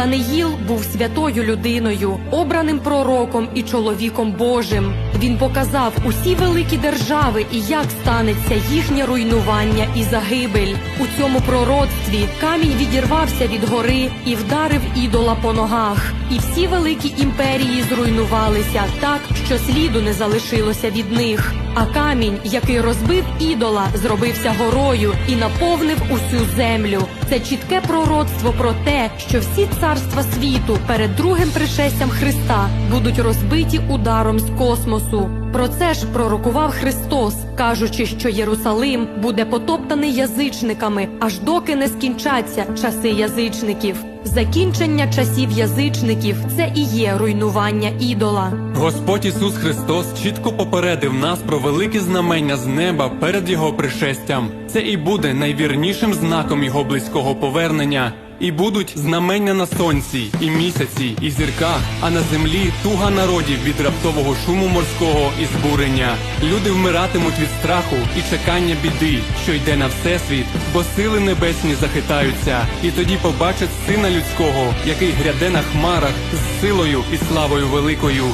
Даниїл був святою людиною, обраним пророком і чоловіком Божим. Він показав усі великі держави і як станеться їхнє руйнування і загибель. У цьому пророцтві камінь відірвався від гори і вдарив ідола по ногах. І всі великі імперії зруйнувалися так, що сліду не залишилося від них. А камінь, який розбив ідола, зробився горою і наповнив усю землю. Це чітке пророцтво про те, що всі царства світу перед другим пришестям Христа будуть розбиті ударом з космосу. Про це ж пророкував Христос, кажучи, що Єрусалим буде потоптаний язичниками, аж доки не скінчаться часи язичників. Закінчення часів язичників це і є руйнування ідола. Господь Ісус Христос чітко попередив нас про великі знамення з неба перед Його пришестям. Це і буде найвірнішим знаком Його близького повернення. І будуть знамення на сонці, і місяці, і зірках, а на землі туга народів від раптового шуму морського і збурення. Люди вмиратимуть від страху і чекання біди, що йде на всесвіт, бо сили небесні захитаються, і тоді побачать сина людського, який гряде на хмарах з силою і славою великою.